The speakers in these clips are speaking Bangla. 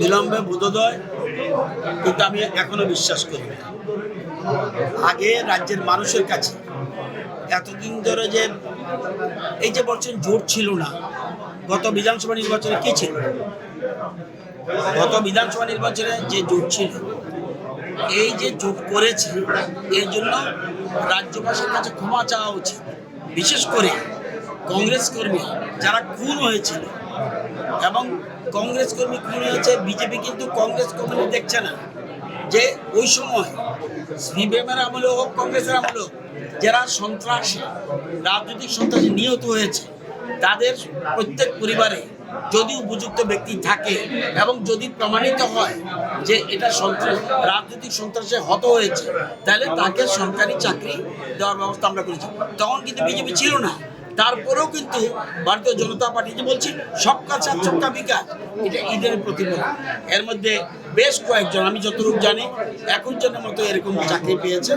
বিলম্বে বোধোদয়। কিন্তু আমি এখনও বিশ্বাস করি আগে রাজ্যের মানুষের কাছে এতদিন ধরে যে এই যে বলছেন জোট ছিল না, গত বিধানসভা নির্বাচনে কি ছিল? গত বিধানসভা নির্বাচনে যে জোট ছিল, এই যে জোট করেছে, এর জন্য রাজ্যবাসীর কাছে ক্ষমা চাওয়া উচিত। বিশেষ করে কংগ্রেস কর্মী যারা খুন হয়েছিল। এবং কংগ্রেস কর্মী খুন হয়েছে, বিজেপি কিন্তু কংগ্রেস কর্মী দেখছে না। যে ওই সময় সিপিএমের আমলে হোক, কংগ্রেসের আমলে হোক, যারা সন্ত্রাসী, রাজনৈতিক সন্ত্রাসী নিহত হয়েছে, তাদের প্রত্যেক পরিবারে যদি উপযুক্ত ব্যক্তি থাকে এবং যদি প্রমাণিত হয় যে এটা সন্ত্রাস, রাজনৈতিক সন্ত্রাসে হত হয়েছে, তাহলে তাকে সরকারি চাকরি দেওয়ার ব্যবস্থা আমরা করেছি। তখন কিন্তু বিজেপি ছিল না। তারপরেও কিন্তু ভারতীয় জনতা পার্টি যে বলছি? সবকা সাথ সবকা বিকাশ এটা ঈদের প্রতিফলন এর মধ্যে বেশ কয়েকজন, আমি যতটুকু জানি এখন মতো এরকম চাকরি পেয়েছে।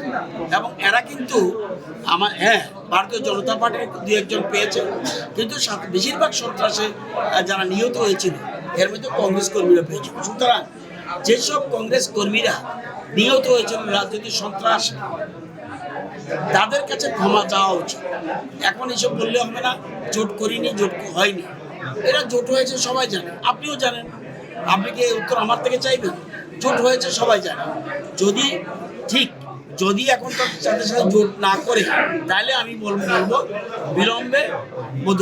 এবং এরা কিন্তু আমার হ্যাঁ ভারতীয় জনতা পার্টির দু একজন পেয়েছে। কিন্তু বেশিরভাগ সন্ত্রাসে যারা নিহত হয়েছিল, এর মধ্যে কংগ্রেস কর্মীরা পেয়েছে। সুতরাং যেসব কংগ্রেস কর্মীরা নিহত হয়েছিল, রাজনৈতিক সন্ত্রাস তাদের কাছে ক্ষমা চাওয়া উচিত। এখন এসব বললে হবে না, জোট করিনি, জোট হয়নি। এরা জোট হয়েছে, সবাই জানে। আপনিও জানেন। আপনি কি উত্তর আমার থেকে চাইবেন? জোট হয়েছে, সবাই জানে। যদি ঠিক, যদি এখন তার সাথে সাথে জোট না করে, তাহলে আমি বলব বলব বিলম্বে বোধ